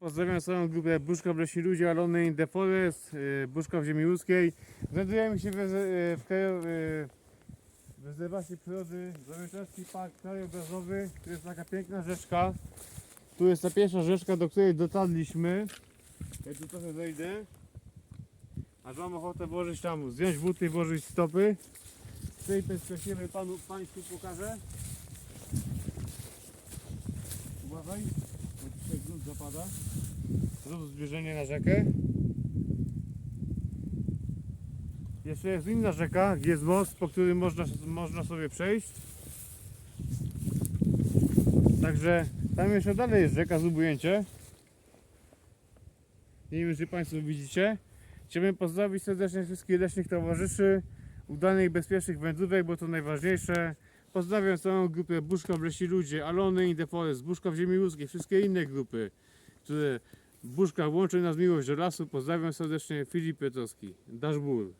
Pozdrawiam całą grupę Buszka w Leśni Ludzie, Alony in the Forest, y, Buszka w Ziemi Łódzkiej. Znajdujemy się w, y, w, y, w rezerwacie przyrody Zamieszczalski Park Krajobrazowy. To jest taka piękna rzeczka. Tu jest ta pierwsza rzeczka, do której dotarliśmy. Ja tu trochę zejdę. Aż mam ochotę włożyć tam, zdjąć buty i włożyć stopy. Z tej perspektywy panu, Państwu pokażę. Uważaj, zapada. Zrób zbliżenie na rzekę. Jeszcze jest inna rzeka, jest most, po którym można, można sobie przejść. Także tam jeszcze dalej jest rzeka Zubujęcie. Nie wiem, czy Państwo widzicie. Chciałbym pozdrowić serdecznie wszystkich leśnych towarzyszy, udanych, bezpiecznych wędrówek, bo to najważniejsze. Pozdrawiam całą grupę Buszka w Leśni Ludzie, Alony in the Forest, Buszka w Ziemi Łódzkiej, wszystkie inne grupy, które Buszka łączy nas miłość do lasu. Pozdrawiam serdecznie, Filip Piotrowski. Dasz ból.